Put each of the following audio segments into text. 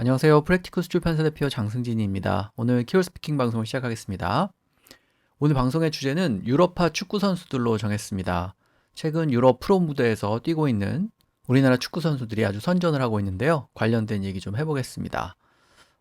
안녕하세요. 프랙티쿠스 출판사 대표 장승진입니다. 오늘 키워 스피킹 방송을 시작하겠습니다. 오늘 방송의 주제는 유럽파 축구 선수들로 정했습니다. 최근 유럽 프로 무대에서 뛰고 있는 우리나라 축구 선수들이 아주 선전을 하고 있는데요. 관련된 얘기 좀 해보겠습니다.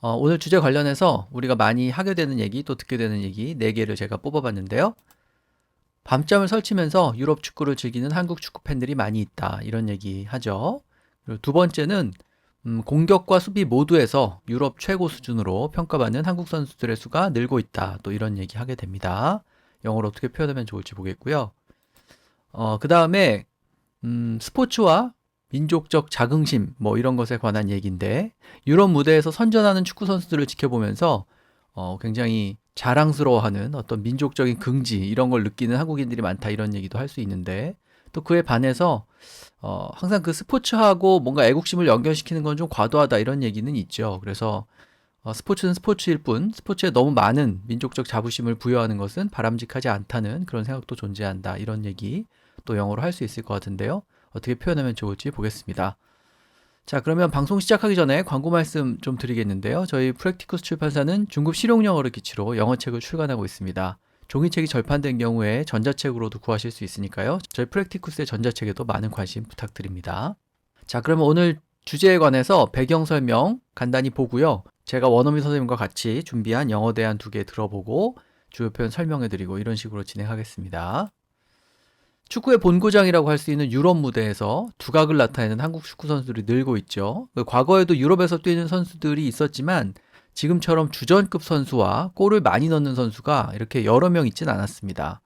어, 오늘 주제 관련해서 우리가 많이 하게 되는 얘기 또 듣게 되는 얘기 4개를 제가 뽑아봤는데요. 밤잠을 설치면서 유럽 축구를 즐기는 한국 축구 팬들이 많이 있다. 이런 얘기 하죠. 그리고 두 번째는 음, 공격과 수비 모두에서 유럽 최고 수준으로 평가받는 한국 선수들의 수가 늘고 있다. 또 이런 얘기 하게 됩니다. 영어로 어떻게 표현하면 좋을지 보겠고요. 어, 그 다음에, 음, 스포츠와 민족적 자긍심, 뭐 이런 것에 관한 얘기인데, 유럽 무대에서 선전하는 축구 선수들을 지켜보면서, 어, 굉장히 자랑스러워하는 어떤 민족적인 긍지, 이런 걸 느끼는 한국인들이 많다. 이런 얘기도 할 수 있는데, 또 그에 반해서 어, 항상 그 스포츠하고 뭔가 애국심을 연결시키는 건 좀 과도하다 이런 얘기는 있죠. 그래서 어, 스포츠는 스포츠일 뿐 스포츠에 너무 많은 민족적 자부심을 부여하는 것은 바람직하지 않다는 그런 생각도 존재한다. 이런 얘기 또 영어로 할 수 있을 것 같은데요. 어떻게 표현하면 좋을지 보겠습니다. 자, 그러면 방송 시작하기 전에 광고 말씀 좀 드리겠는데요. 저희 프랙티쿠스 출판사는 중급 실용 영어를 기치로 영어책을 출간하고 있습니다. 종이책이 절판된 경우에 전자책으로도 구하실 수 있으니까요. 저희 프랙티쿠스의 전자책에도 많은 관심 부탁드립니다. 자, 그러면 오늘 주제에 관해서 배경 설명 간단히 보고요. 제가 원어민 선생님과 같이 준비한 영어 대안 두개 들어보고 주요 표현 설명해 드리고 이런 식으로 진행하겠습니다. 축구의 본고장이라고 할 수 있는 유럽 무대에서 두각을 나타내는 한국 축구 선수들이 늘고 있죠. 과거에도 유럽에서 뛰는 선수들이 있었지만 지금처럼 주전급 선수와 골을 많이 넣는 선수가 이렇게 여러 명 있진 않았습니다.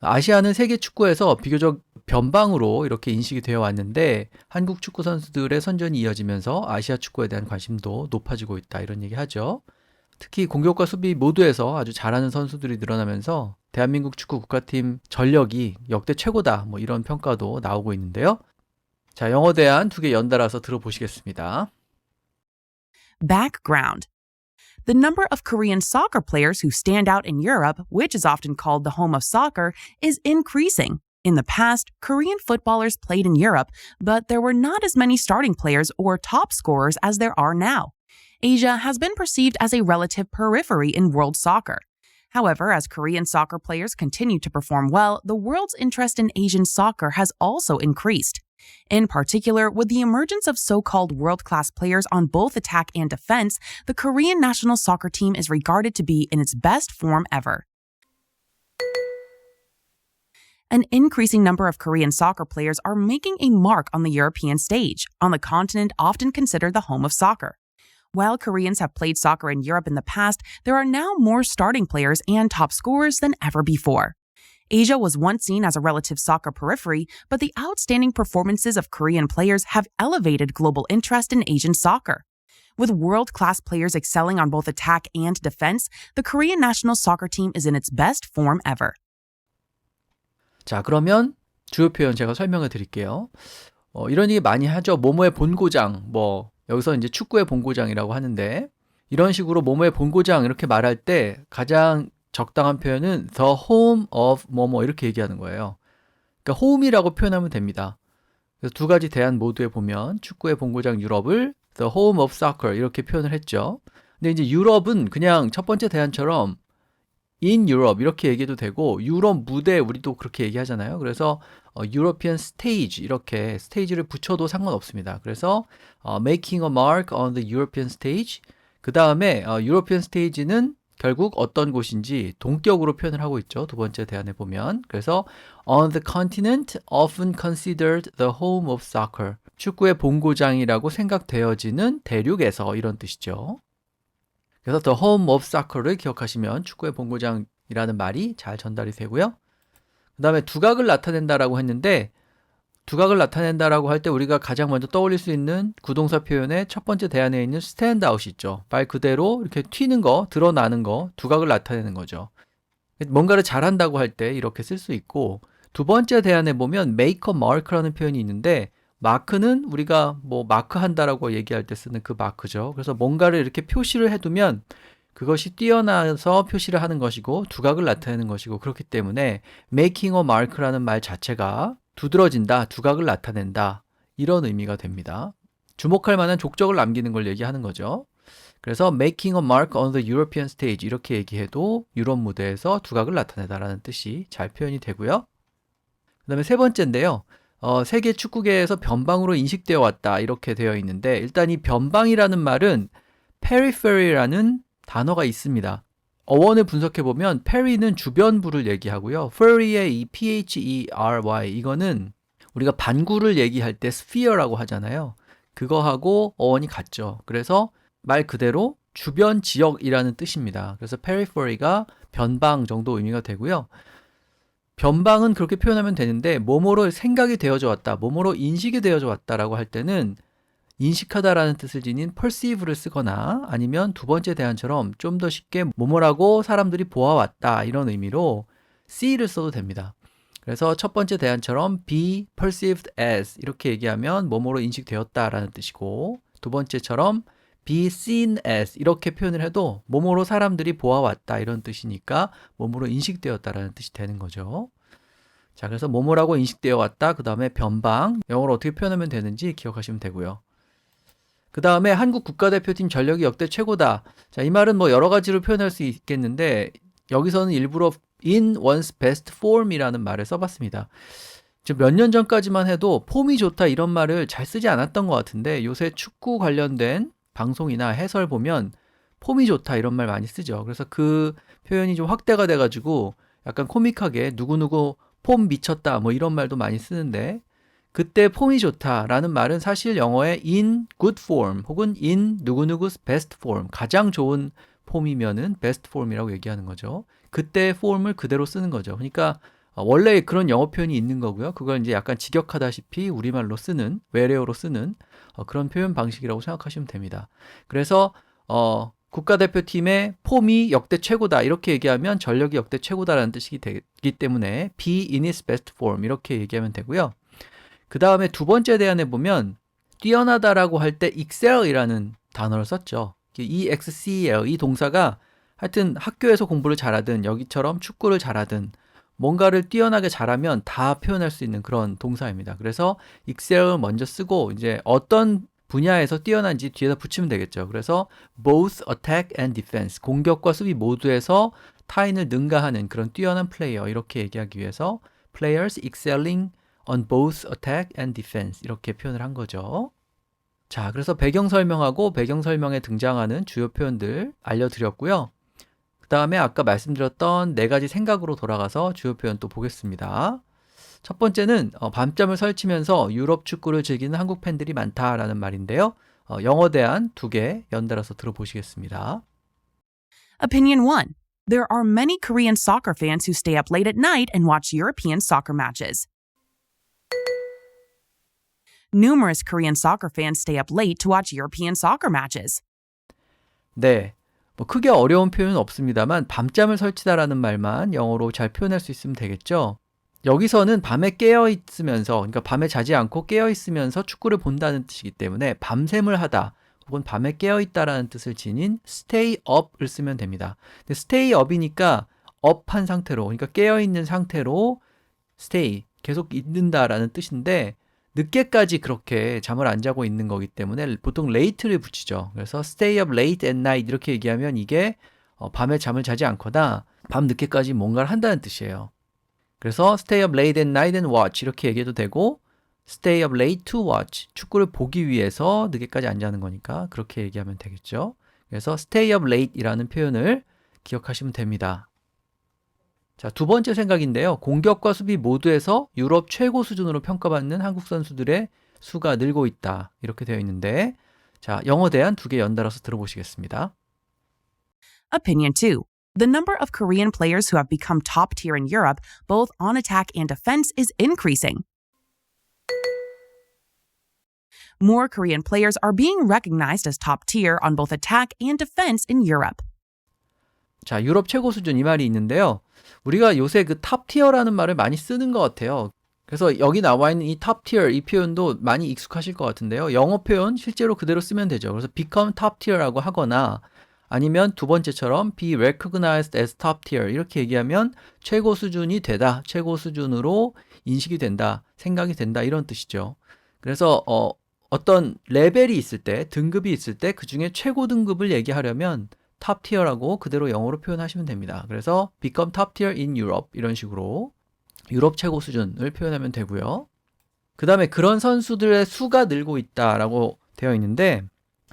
아시아는 세계 축구에서 비교적 변방으로 이렇게 인식이 되어 왔는데 한국 축구 선수들의 선전이 이어지면서 아시아 축구에 대한 관심도 높아지고 있다 이런 얘기 하죠. 특히 공격과 수비 모두에서 아주 잘하는 선수들이 늘어나면서 대한민국 축구 국가팀 전력이 역대 최고다 뭐 이런 평가도 나오고 있는데요. 자, 영어 대한 두 개 연달아서 들어보시겠습니다. Background The number of Korean soccer players who stand out in Europe, which is often called the home of soccer, is increasing. In the past, Korean footballers played in Europe, but there were not as many starting players or top scorers as there are now. Asia has been perceived as a relative periphery in world soccer. However, as Korean soccer players continue to perform well, the world's interest in Asian soccer has also increased. In particular, with the emergence of so called world class players on both attack and defense, the Korean national soccer team is regarded to be in its best form ever. An increasing number of Korean soccer players are making a mark on the European stage, on the continent often considered the home of soccer. While Koreans have played soccer in Europe in the past, there are now more starting players and top scorers than ever before. Asia was once seen as a relative soccer periphery, but the outstanding performances of Korean players have elevated global interest in Asian soccer. With world class players excelling on both attack and defense, the Korean national soccer team is in its best form ever. 자, 그러면 주요 표현 제가 설명을 드릴게요. 어, 이런 얘기 많이 하죠. 모모의 본고장, 뭐, 여기서 이제 축구의 본고장이라고 하는데, 이런 식으로 모모의 본고장 이렇게 말할 때 가장 적당한 표현은 the home of 뭐뭐 이렇게 얘기하는 거예요. 그러니까 home이라고 표현하면 됩니다. 그래서 두 가지 대안 모두에 보면 축구의 본고장 유럽을 the home of soccer 이렇게 표현을 했죠. 근데 이제 유럽은 그냥 첫 번째 대안처럼 in Europe 이렇게 얘기해도 되고 유럽 무대 우리도 그렇게 얘기하잖아요. 그래서 어, European stage 이렇게 스테이지를 붙여도 상관없습니다. 그래서 어, making a mark on the European stage 그 다음에 어, European stage는 결국 어떤 곳인지 동격으로 표현을 하고 있죠. 두 번째 대안에 보면. 그래서 on the continent often considered the home of soccer. 축구의 본고장이라고 생각되어지는 대륙에서 이런 뜻이죠. 그래서 the home of soccer를 기억하시면 축구의 본고장이라는 말이 잘 전달이 되고요. 그 다음에 두각을 나타낸다라고 했는데 두각을 나타낸다라고 할 때 우리가 가장 먼저 떠올릴 수 있는 구동사 표현의 첫 번째 대안에 있는 스탠드 아웃이 있죠. 말 그대로 이렇게 튀는 거, 드러나는 거, 두각을 나타내는 거죠. 뭔가를 잘한다고 할 때 이렇게 쓸 수 있고 두 번째 대안에 보면 make a mark라는 표현이 있는데 마크는 우리가 뭐 마크 한다라고 얘기할 때 쓰는 그 마크죠. 그래서 뭔가를 이렇게 표시를 해두면 그것이 뛰어나서 표시를 하는 것이고 두각을 나타내는 것이고 그렇기 때문에 making a mark라는 말 자체가 두드러진다, 두각을 나타낸다 이런 의미가 됩니다. 주목할 만한 족적을 남기는 걸 얘기하는 거죠. 그래서 making a mark on the European stage 이렇게 얘기해도 유럽 무대에서 두각을 나타내다라는 뜻이 잘 표현이 되고요. 그다음에 세 번째인데요. 어, 세계 축구계에서 변방으로 인식되어 왔다 이렇게 되어 있는데 일단 이 변방이라는 말은 periphery라는 단어가 있습니다. 어원을 분석해 보면 페리는 주변부를 얘기하고요. furry의 이 p-h-e-r-y 이거는 우리가 반구를 얘기할 때 sphere라고 하잖아요. 그거하고 어원이 같죠. 그래서 말 그대로 주변 지역이라는 뜻입니다. 그래서 periphery가 변방 정도 의미가 되고요. 변방은 그렇게 표현하면 되는데 뭐뭐로 생각이 되어져 왔다, 뭐뭐로 인식이 되어져 왔다라고 할 때는 인식하다라는 뜻을 지닌 perceive를 쓰거나 아니면 두 번째 대안처럼 좀 더 쉽게 뭐뭐라고 사람들이 보아왔다 이런 의미로 see를 써도 됩니다. 그래서 첫 번째 대안처럼 be perceived as 이렇게 얘기하면 뭐뭐로 인식되었다라는 뜻이고 두 번째처럼 be seen as 이렇게 표현을 해도 뭐뭐로 사람들이 보아왔다 이런 뜻이니까 뭐뭐로 인식되었다라는 뜻이 되는 거죠. 자, 그래서 뭐뭐라고 인식되어 왔다. 그 다음에 변방. 영어로 어떻게 표현하면 되는지 기억하시면 되고요. 그 다음에 한국 국가대표팀 전력이 역대 최고다. 자, 이 말은 뭐 여러 가지로 표현할 수 있겠는데 여기서는 일부러 in one's best form이라는 말을 써봤습니다. 몇년 전까지만 해도 폼이 좋다 이런 말을 잘 쓰지 않았던 것 같은데 요새 축구 관련된 방송이나 해설 보면 폼이 좋다 이런 말 많이 쓰죠. 그래서 그 표현이 좀 확대가 돼가지고 약간 코믹하게 누구누구 폼 미쳤다 뭐 이런 말도 많이 쓰는데 그때 폼이 좋다라는 말은 사실 영어의 in good form 혹은 in 누구누구's best form 가장 좋은 폼이면은 best form이라고 얘기하는 거죠. 그때 폼을 그대로 쓰는 거죠. 그러니까 원래 그런 영어 표현이 있는 거고요. 그걸 이제 약간 직역하다시피 우리말로 쓰는 외래어로 쓰는 어, 그런 표현 방식이라고 생각하시면 됩니다. 그래서 어, 국가대표팀의 폼이 역대 최고다 이렇게 얘기하면 전력이 역대 최고다라는 뜻이 되기 때문에 be in its best form 이렇게 얘기하면 되고요. 그 다음에 두 번째 대안에 보면 뛰어나다라고 할 때 excel이라는 단어를 썼죠. excel 이 동사가 하여튼 학교에서 공부를 잘하든 여기처럼 축구를 잘하든 뭔가를 뛰어나게 잘하면 다 표현할 수 있는 그런 동사입니다. 그래서 excel을 먼저 쓰고 이제 어떤 분야에서 뛰어난지 뒤에다 붙이면 되겠죠. 그래서 both attack and defense 공격과 수비 모두에서 타인을 능가하는 그런 뛰어난 플레이어 이렇게 얘기하기 위해서 players excelling on both attack and defense 이렇게 표현을 한 거죠. 자, 그래서 배경 설명하고 배경 설명에 등장하는 주요 표현들 알려드렸고요. 그 다음에 아까 말씀드렸던 네 가지 생각으로 돌아가서 주요 표현 또 보겠습니다. 첫 번째는 어, 밤잠을 설치면서 유럽 축구를 즐기는 한국 팬들이 많다라는 말인데요. 어, 영어 대안 두개 연달아서 들어보시겠습니다. Opinion 1. There are many Korean soccer fans who stay up late at night and watch European soccer matches. Numerous Korean soccer fans stay up late to watch European soccer matches. 네. 뭐 크게 어려운 표현은 없습니다만 밤잠을 설치다라는 말만 영어로 잘 표현할 수 있으면 되겠죠. 여기서는 밤에 깨어 있으면서 그러니까 밤에 자지 않고 깨어 있으면서 축구를 본다는 뜻이기 때문에 밤샘을 하다 혹은 밤에 깨어 있다라는 뜻을 지닌 stay up을 쓰면 됩니다. 근데 stay up이니까 up한 상태로 그러니까 깨어 있는 상태로 stay 계속 있는다라는 뜻인데 늦게까지 그렇게 잠을 안 자고 있는 거기 때문에 보통 late를 붙이죠. 그래서 stay up late at night 이렇게 얘기하면 이게 어, 밤에 잠을 자지 않거나 밤 늦게까지 뭔가를 한다는 뜻이에요. 그래서 stay up late at night and watch 이렇게 얘기해도 되고 stay up late to watch 축구를 보기 위해서 늦게까지 안 자는 거니까 그렇게 얘기하면 되겠죠. 그래서 stay up late 이라는 표현을 기억하시면 됩니다. 자, 두 번째 생각인데요. 공격과 수비 모두에서 유럽 최고 수준으로 평가받는 한국 선수들의 수가 늘고 있다. 이렇게 되어 있는데, 자, 영어 대안 두개 연달아서 들어보시겠습니다. Opinion 2. The number of Korean players who have become top tier in Europe, both on attack and defense, is increasing. More Korean players are being recognized as top tier on both attack and defense in Europe. 자, 유럽 최고 수준 이 말이 있는데요. 우리가 요새 그 탑 티어라는 말을 많이 쓰는 것 같아요. 그래서 여기 나와 있는 이 탑 티어 이 표현도 많이 익숙하실 것 같은데요. 영어 표현 실제로 그대로 쓰면 되죠. 그래서 become top tier라고 하거나 아니면 두 번째처럼 be recognized as top tier 이렇게 얘기하면 최고 수준이 되다, 최고 수준으로 인식이 된다, 생각이 된다 이런 뜻이죠. 그래서 어, 어떤 레벨이 있을 때, 등급이 있을 때 그 중에 최고 등급을 얘기하려면 top tier라고 그대로 영어로 표현하시면 됩니다. 그래서 become top tier in Europe 이런 식으로 유럽 최고 수준을 표현하면 되고요. 그 다음에 그런 선수들의 수가 늘고 있다라고 되어 있는데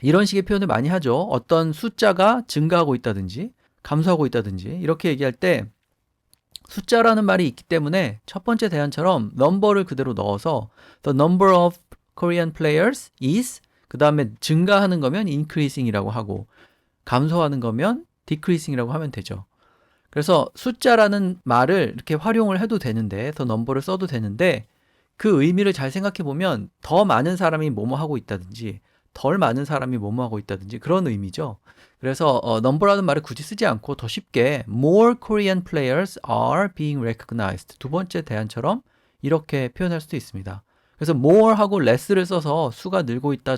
이런 식의 표현을 많이 하죠. 어떤 숫자가 증가하고 있다든지 감소하고 있다든지 이렇게 얘기할 때 숫자라는 말이 있기 때문에 첫 번째 대안처럼 넘버를 그대로 넣어서 the number of Korean players is 그 다음에 증가하는 거면 increasing이라고 하고 감소하는 거면 decreasing이라고 하면 되죠. 그래서 숫자라는 말을 이렇게 활용을 해도 되는데 더 넘버를 써도 되는데 그 의미를 잘 생각해 보면 더 많은 사람이 뭐뭐 하고 있다든지 덜 많은 사람이 뭐뭐 하고 있다든지 그런 의미죠. 그래서 어, 넘버라는 말을 굳이 쓰지 않고 더 쉽게 more Korean players are being recognized 두 번째 대안처럼 이렇게 표현할 수도 있습니다. 그래서 more하고 less를 써서 수가 늘고 있다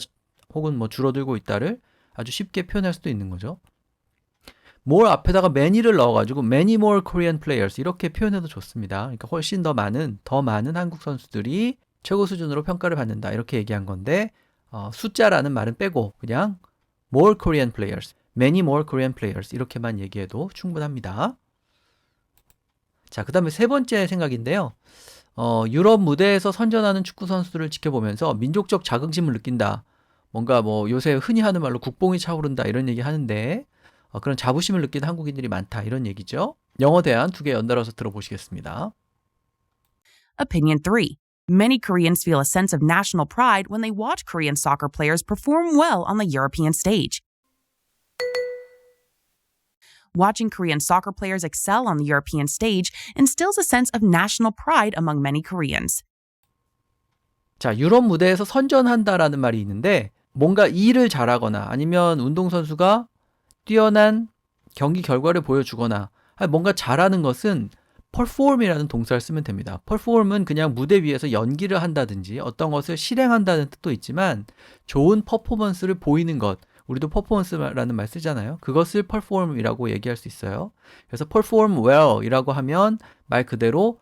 혹은 뭐 줄어들고 있다를 아주 쉽게 표현할 수도 있는 거죠. more 앞에다가 many를 넣어가지고 many more Korean players 이렇게 표현해도 좋습니다. 그러니까 훨씬 더 많은 더 많은 한국 선수들이 최고 수준으로 평가를 받는다 이렇게 얘기한 건데 어, 숫자라는 말은 빼고 그냥 more Korean players, many more Korean players 이렇게만 얘기해도 충분합니다. 자, 그 다음에 세 번째 생각인데요. 어, 유럽 무대에서 선전하는 축구 선수들을 지켜보면서 민족적 자긍심을 느낀다. 뭔가 뭐 요새 흔히 하는 말로 국뽕이 차오른다 이런 얘기 하는데 어, 그런 자부심을 느끼는 한국인들이 많다 이런 얘기죠. 영어 대안 두개 연달아서 들어보시겠습니다. Opinion 3. Many Koreans feel a sense of national pride when they watch Korean soccer players perform well on the European stage. Watching Korean soccer players excel on the European stage instills a sense of national pride among many Koreans. 자, 유럽 무대에서 선전한다라는 말이 있는데 뭔가 일을 잘하거나 아니면 운동선수가 뛰어난 경기 결과를 보여주거나 아니, 뭔가 잘하는 것은 perform이라는 동사를 쓰면 됩니다. perform은 그냥 무대 위에서 연기를 한다든지 어떤 것을 실행한다는 뜻도 있지만 좋은 퍼포먼스를 보이는 것 우리도 퍼포먼스라는 말 쓰잖아요. 그것을 perform이라고 얘기할 수 있어요. 그래서 perform well 이라고 하면 말 그대로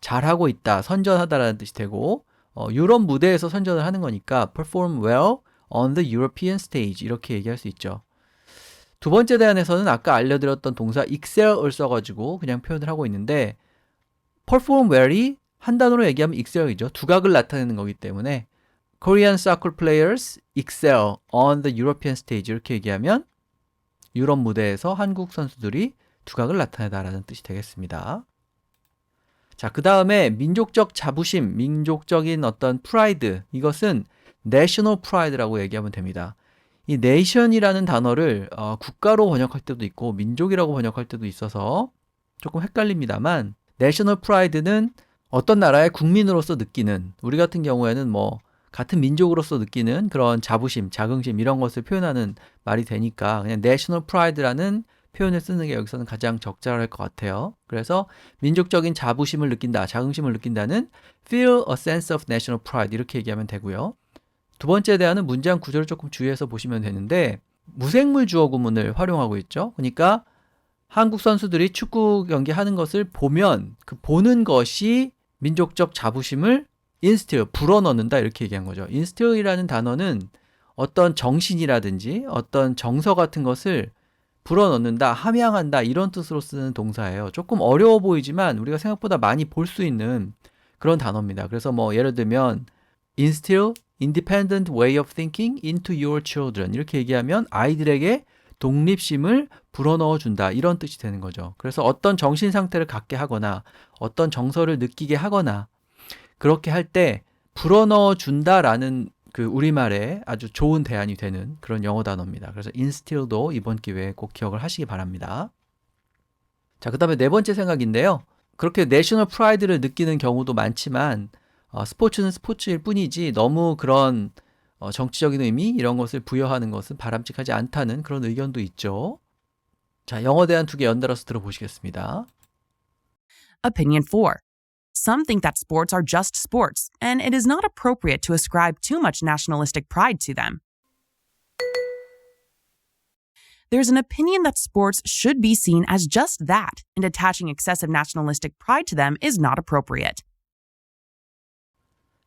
잘하고 있다, 선전하다라는 뜻이 되고 어, 유럽 무대에서 선전을 하는 거니까 perform well on the European stage 이렇게 얘기할 수 있죠. 두 번째 대안에서는 아까 알려드렸던 동사 excel을 써가지고 그냥 표현을 하고 있는데 perform well이 한 단어로 얘기하면 excel이죠. 두각을 나타내는 거기 때문에 Korean soccer players excel on the European stage 이렇게 얘기하면 유럽 무대에서 한국 선수들이 두각을 나타내다라는 뜻이 되겠습니다. 자, 그 다음에 민족적 자부심, 민족적인 어떤 프라이드, 이것은 national pride라고 얘기하면 됩니다. 이 nation이라는 단어를 어, 국가로 번역할 때도 있고 민족이라고 번역할 때도 있어서 조금 헷갈립니다만 national pride는 어떤 나라의 국민으로서 느끼는 우리 같은 경우에는 뭐 같은 민족으로서 느끼는 그런 자부심, 자긍심 이런 것을 표현하는 말이 되니까 그냥 national pride라는 표현을 쓰는 게 여기서는 가장 적절할 것 같아요. 그래서 민족적인 자부심을 느낀다, 자긍심을 느낀다는 feel a sense of national pride 이렇게 얘기하면 되고요. 두 번째에 대한 문장 구조를 조금 주의해서 보시면 되는데 무생물 주어 구문을 활용하고 있죠. 그러니까 한국 선수들이 축구 경기 하는 것을 보면 그 보는 것이 민족적 자부심을 instill 불어넣는다 이렇게 얘기한 거죠. instill이라는 단어는 어떤 정신이라든지 어떤 정서 같은 것을 불어넣는다, 함양한다 이런 뜻으로 쓰는 동사예요. 조금 어려워 보이지만 우리가 생각보다 많이 볼 수 있는 그런 단어입니다. 그래서 뭐 예를 들면 instill independent way of thinking into your children 이렇게 얘기하면 아이들에게 독립심을 불어넣어 준다 이런 뜻이 되는 거죠. 그래서 어떤 정신 상태를 갖게 하거나 어떤 정서를 느끼게 하거나 그렇게 할 때 불어넣어 준다라는 그 우리말에 아주 좋은 대안이 되는 그런 영어 단어입니다. 그래서 instill도 이번 기회에 꼭 기억을 하시기 바랍니다. 자, 그 다음에 네 번째 생각인데요. 그렇게 내셔널 프라이드를 느끼는 경우도 많지만 어, 스포츠는 스포츠일 뿐이지 너무 그런 어, 정치적인 의미 이런 것을 부여하는 것은 바람직하지 않다는 그런 의견도 있죠. 자, 영어 대안 두개 연달아서 들어보시겠습니다. Opinion 4. Some think that sports are just sports, and it is not appropriate to ascribe too much nationalistic pride to them. There's an opinion that sports should be seen as just that, and attaching excessive nationalistic pride to them is not appropriate.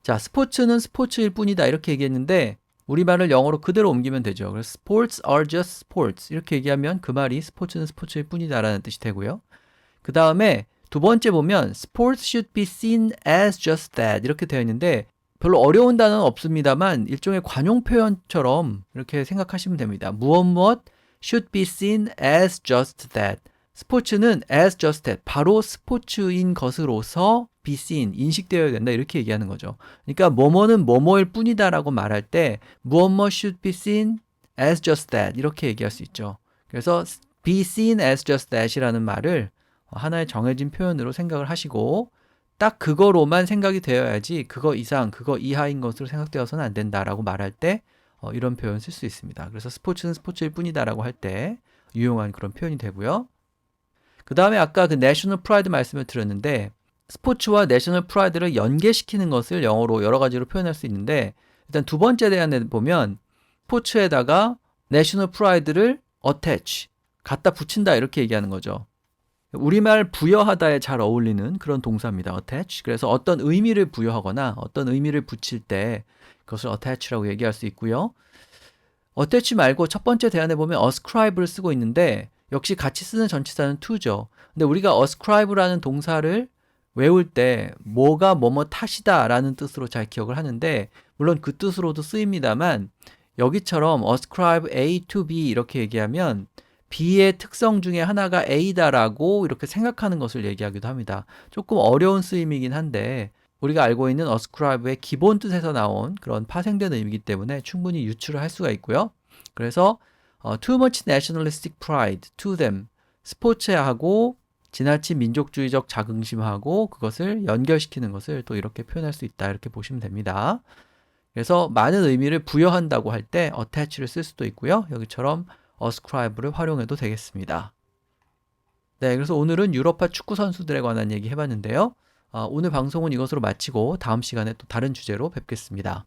자, 스포츠는 스포츠일 뿐이다. 이렇게 얘기했는데, 우리말을 영어로 그대로 옮기면 되죠. 그래서 sports are just sports. 이렇게 얘기하면 그 말이 스포츠는 스포츠일 뿐이다 라는 뜻이 되고요. 그 다음에 두 번째 보면 sports should be seen as just that. 이렇게 되어 있는데, 별로 어려운 단어는 없습니다만, 일종의 관용 표현처럼 이렇게 생각하시면 됩니다. 무엇 무엇 should be seen as just that. 스포츠는 as just that. 바로 스포츠인 것으로서 be seen, 인식되어야 된다. 이렇게 얘기하는 거죠. 그러니까 뭐뭐는 뭐뭐일 뿐이다라고 말할 때 무엇 무엇 should be seen as just that. 이렇게 얘기할 수 있죠. 그래서 be seen as just that이라는 말을 하나의 정해진 표현으로 생각을 하시고 딱 그거로만 생각이 되어야지 그거 이상, 그거 이하인 것으로 생각되어서는 안 된다라고 말할 때 어, 이런 표현 쓸 수 있습니다. 그래서 스포츠는 스포츠일 뿐이다라고 할 때 유용한 그런 표현이 되고요. 그 다음에 아까 그 내셔널 프라이드 말씀을 드렸는데 스포츠와 내셔널 프라이드를 연계시키는 것을 영어로 여러 가지로 표현할 수 있는데 일단 두 번째 대안에 보면 스포츠에다가 내셔널 프라이드를 attach 갖다 붙인다 이렇게 얘기하는 거죠. 우리말 부여하다에 잘 어울리는 그런 동사입니다. attach. 그래서 어떤 의미를 부여하거나 어떤 의미를 붙일 때 그것을 attach라고 얘기할 수 있고요. attach 말고 첫 번째 대안에 보면 ascribe를 쓰고 있는데 역시 같이 쓰는 전치사는 to죠. 근데 우리가 ascribe라는 동사를 외울 때 뭐가 뭐뭐 탓이다라는 뜻으로 잘 기억을 하는데 물론 그 뜻으로도 쓰입니다만 여기처럼 ascribe A to B 이렇게 얘기하면 B의 특성 중에 하나가 A다라고 이렇게 생각하는 것을 얘기하기도 합니다. 조금 어려운 쓰임이긴 한데 우리가 알고 있는 ascribe의 기본 뜻에서 나온 그런 파생된 의미이기 때문에 충분히 유출을 할 수가 있고요. 그래서 어, too much nationalistic pride to them 스포츠하고 지나친 민족주의적 자긍심하고 그것을 연결시키는 것을 또 이렇게 표현할 수 있다 이렇게 보시면 됩니다. 그래서 많은 의미를 부여한다고 할 때 attach를 쓸 수도 있고요. 여기처럼 ascribe를 활용해도 되겠습니다. 네, 그래서 오늘은 유럽파 축구 선수들에 관한 얘기 해봤는데요. 어, 오늘 방송은 이것으로 마치고 다음 시간에 또 다른 주제로 뵙겠습니다.